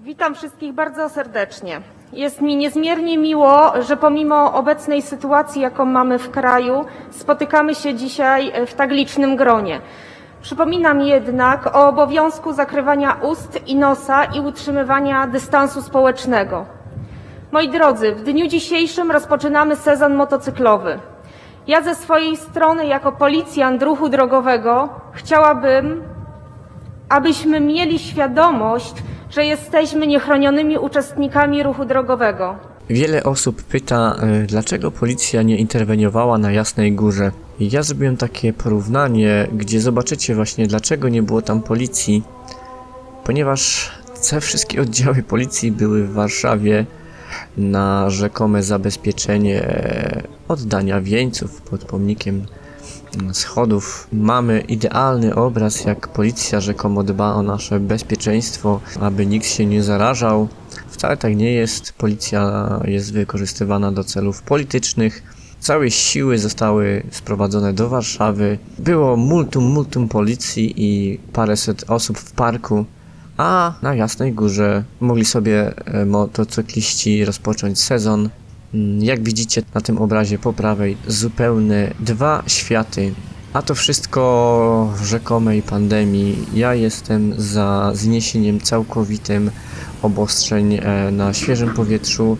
Witam wszystkich bardzo serdecznie. Jest mi niezmiernie miło, że pomimo obecnej sytuacji, jaką mamy w kraju, spotykamy się dzisiaj w tak licznym gronie. Przypominam jednak o obowiązku zakrywania ust i nosa i utrzymywania dystansu społecznego. Moi drodzy, w dniu dzisiejszym rozpoczynamy sezon motocyklowy. Ja ze swojej strony, jako policjant ruchu drogowego, chciałabym, abyśmy mieli świadomość, że jesteśmy niechronionymi uczestnikami ruchu drogowego. Wiele osób pyta, y, dlaczego policja nie interweniowała na Jasnej Górze. Ja zrobiłem takie porównanie, gdzie zobaczycie właśnie, dlaczego nie było tam policji. Ponieważ te wszystkie oddziały policji były w Warszawie na rzekome zabezpieczenie oddania wieńców pod pomnikiem schodów. Mamy idealny obraz, jak policja rzekomo dba o nasze bezpieczeństwo, aby nikt się nie zarażał. Wcale tak nie jest. Policja jest wykorzystywana do celów politycznych. Całe siły zostały sprowadzone do Warszawy. Było multum, multum policji i paręset osób w parku. A na Jasnej Górze mogli sobie e, motocykliści rozpocząć sezon. Mm, Jak widzicie na tym obrazie po prawej, zupełne dwa światy. A to wszystko rzekomej pandemii. Ja jestem za zniesieniem całkowitym obostrzeń e, na świeżym powietrzu.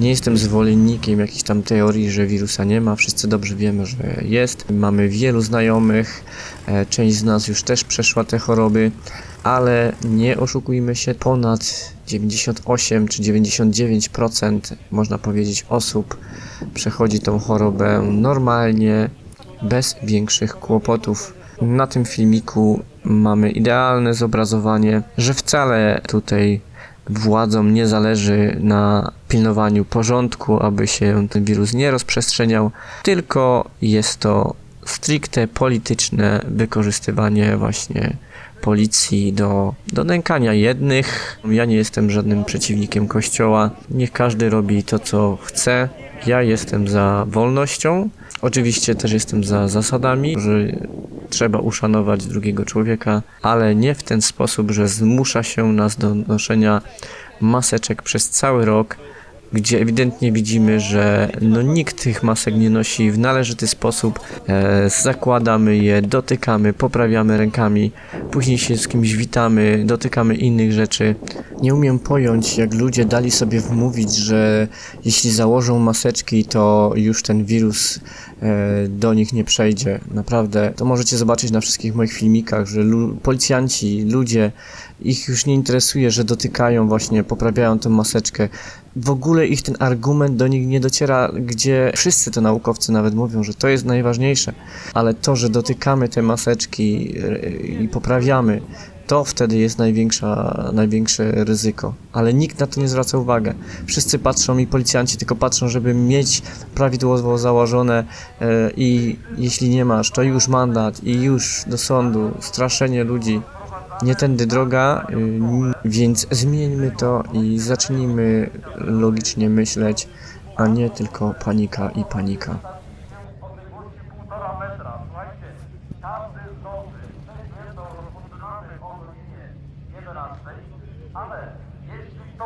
Nie jestem zwolennikiem jakichś tam teorii, że wirusa nie ma. Wszyscy dobrze wiemy, że jest. Mamy wielu znajomych. e, Część z nas już też przeszła te choroby, ale nie oszukujmy się, ponad 98 czy 99% można powiedzieć osób przechodzi tą chorobę normalnie, bez większych kłopotów. Na tym filmiku mamy idealne zobrazowanie, że wcale tutaj władzom nie zależy na pilnowaniu porządku, aby się ten wirus nie rozprzestrzeniał, tylko jest to stricte polityczne wykorzystywanie właśnie policji do, do nękania jednych. Ja nie jestem żadnym przeciwnikiem kościoła. Niech każdy robi to, co chce. Ja jestem za wolnością. Oczywiście też jestem za zasadami, że trzeba uszanować drugiego człowieka, ale nie w ten sposób, że zmusza się nas do noszenia maseczek przez cały rok, gdzie ewidentnie widzimy, że no nikt tych masek nie nosi w należyty sposób. E, zakładamy je, dotykamy, poprawiamy rękami, później się z kimś witamy, dotykamy innych rzeczy. Nie umiem pojąć, jak ludzie dali sobie wmówić, że jeśli założą maseczki, to już ten wirus e, do nich nie przejdzie. Naprawdę, to możecie zobaczyć na wszystkich moich filmikach, że lu- policjanci, ludzie, ich już nie interesuje, że dotykają właśnie, poprawiają tę maseczkę. W ogóle ich ten argument do nich nie dociera, gdzie wszyscy to naukowcy nawet mówią, że to jest najważniejsze, ale to, że dotykamy te maseczki e, i poprawiamy, to wtedy jest największa, największe ryzyko. Ale nikt na to nie zwraca uwagi. Wszyscy patrzą i policjanci tylko patrzą, żeby mieć prawidłowo założone e, i jeśli nie masz, to już mandat i już do sądu, straszenie ludzi. Nie tędy droga, y, więc zmieńmy to i zacznijmy logicznie myśleć, a nie tylko panika i panika mamy o godzinie 11, ale jeśli to